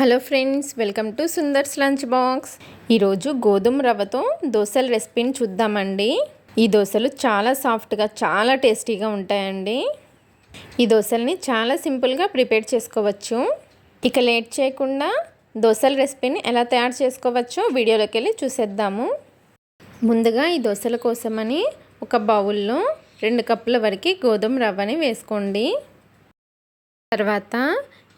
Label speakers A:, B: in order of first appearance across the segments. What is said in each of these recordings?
A: Hello friends welcome to Sundar's lunch box. ఈరోజు గోధుమ రవ్వతో దోశల రెసిపీని చూద్దామండి. ఈ దోశలు చాలా సాఫ్ట్గా చాలా టేస్టీగా ఉంటాయండి. ఈ దోశల్ని చాలా సింపుల్గా ప్రిపేర్ చేసుకోవచ్చు. ఇక లేట్ చేయకుండా దోశల రెసిపీని ఎలా తయారు చేసుకోవచ్చో వీడియోలోకి వెళ్ళి చూసేద్దాము. ముందుగా ఈ దోశల కోసమని ఒక బౌల్లో రెండు కప్పుల వరకు గోధుమ రవ్వని వేసుకోండి. తర్వాత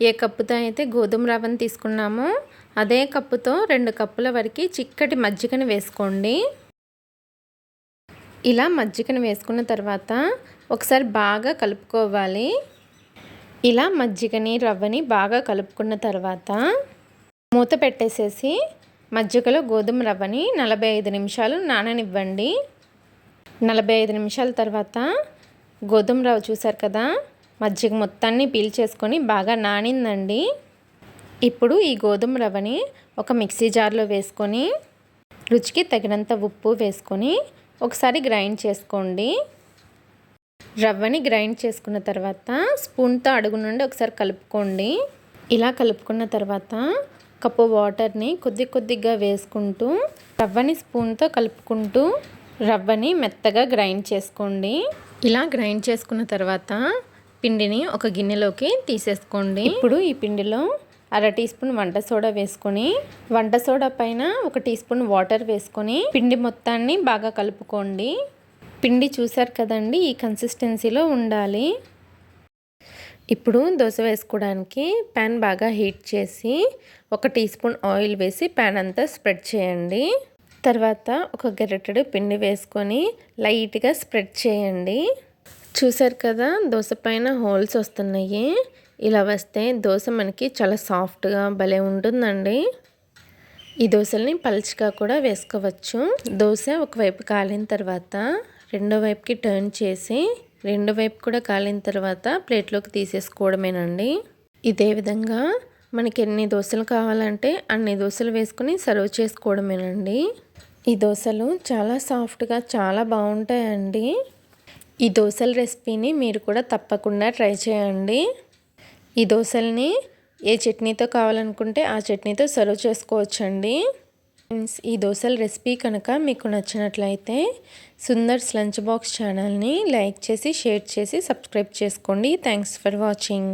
A: ఏ కప్పుతో అయితే గోధుమ రవ్వను తీసుకున్నామో అదే కప్పుతో రెండు కప్పుల వరకు చిక్కటి మజ్జిగను వేసుకోండి. ఇలా మజ్జిగను వేసుకున్న తర్వాత ఒకసారి బాగా కలుపుకోవాలి. ఇలా మజ్జిగని రవ్వని బాగా కలుపుకున్న తర్వాత మూత పెట్టేసేసి మజ్జిగలో గోధుమ రవ్వని నలభై ఐదు నిమిషాలు నాననివ్వండి. నలభై ఐదు నిమిషాల తర్వాత గోధుమ రవ్వ చూసారు కదా? మజ్జిగ మొత్తాన్ని పీల్చేసుకొని బాగా నానిందండి. ఇప్పుడు ఈ గోధుమ రవ్వని ఒక మిక్సీ జార్లో వేసుకొని రుచికి తగినంత ఉప్పు వేసుకొని ఒకసారి గ్రైండ్ చేసుకోండి. రవ్వని గ్రైండ్ చేసుకున్న తర్వాత స్పూన్తో అడుగు నుండి ఒకసారి కలుపుకోండి. ఇలా కలుపుకున్న తర్వాత కప్పు వాటర్ని కొద్ది కొద్దిగా వేసుకుంటూ రవ్వని స్పూన్తో కలుపుకుంటూ రవ్వని మెత్తగా గ్రైండ్ చేసుకోండి. ఇలా గ్రైండ్ చేసుకున్న తర్వాత పిండిని ఒక గిన్నెలోకి తీసేసుకోండి. ఇప్పుడు ఈ పిండిలో అర టీ స్పూన్ వంట సోడా వేసుకొని వంట సోడా పైన ఒక టీ స్పూన్ వాటర్ వేసుకొని పిండి మొత్తాన్ని బాగా కలుపుకోండి. పిండి చూసారు కదండి ఈ కన్సిస్టెన్సీలో ఉండాలి. ఇప్పుడు దోశ వేసుకోవడానికి ప్యాన్ బాగా హీట్ చేసి ఒక టీ స్పూన్ ఆయిల్ వేసి ప్యాన్ అంతా స్ప్రెడ్ చేయండి. తర్వాత ఒక గెరటెడు పిండి వేసుకొని లైట్గా స్ప్రెడ్ చేయండి. చూసారు కదా దోశ పైన హోల్స్ వస్తున్నాయి. ఇలా వస్తే దోశ మనకి చాలా సాఫ్ట్గా భలే ఉంటుందండి. ఈ దోశల్ని పలుచగా కూడా వేసుకోవచ్చు. దోశ ఒకవైపు కాలిన తర్వాత రెండో వైపుకి టర్న్ చేసి రెండో వైపు కూడా కాలిన తర్వాత ప్లేట్లోకి తీసేసుకోవడమేనండి. ఇదే విధంగా మనకి ఎన్ని దోశలు కావాలంటే అన్ని దోశలు వేసుకుని సర్వ్ చేసుకోవడమేనండి. ఈ దోశలు చాలా సాఫ్ట్గా చాలా బాగుంటాయండి. ఈ దోశల రెసిపీని మీరు కూడా తప్పకుండా ట్రై చేయండి. ఈ దోశల్ని ఏ చట్నీతో కావాలనుకుంటే ఆ చట్నీతో సర్వ్ చేసుకోవచ్చండి. ఫ్రెండ్స్ ఈ దోశల రెసిపీ కనుక మీకు నచ్చినట్లయితే సుందర్స్ లంచ్ బాక్స్ ఛానల్ని లైక్ చేసి షేర్ చేసి సబ్స్క్రైబ్ చేసుకోండి. Thanks for watching.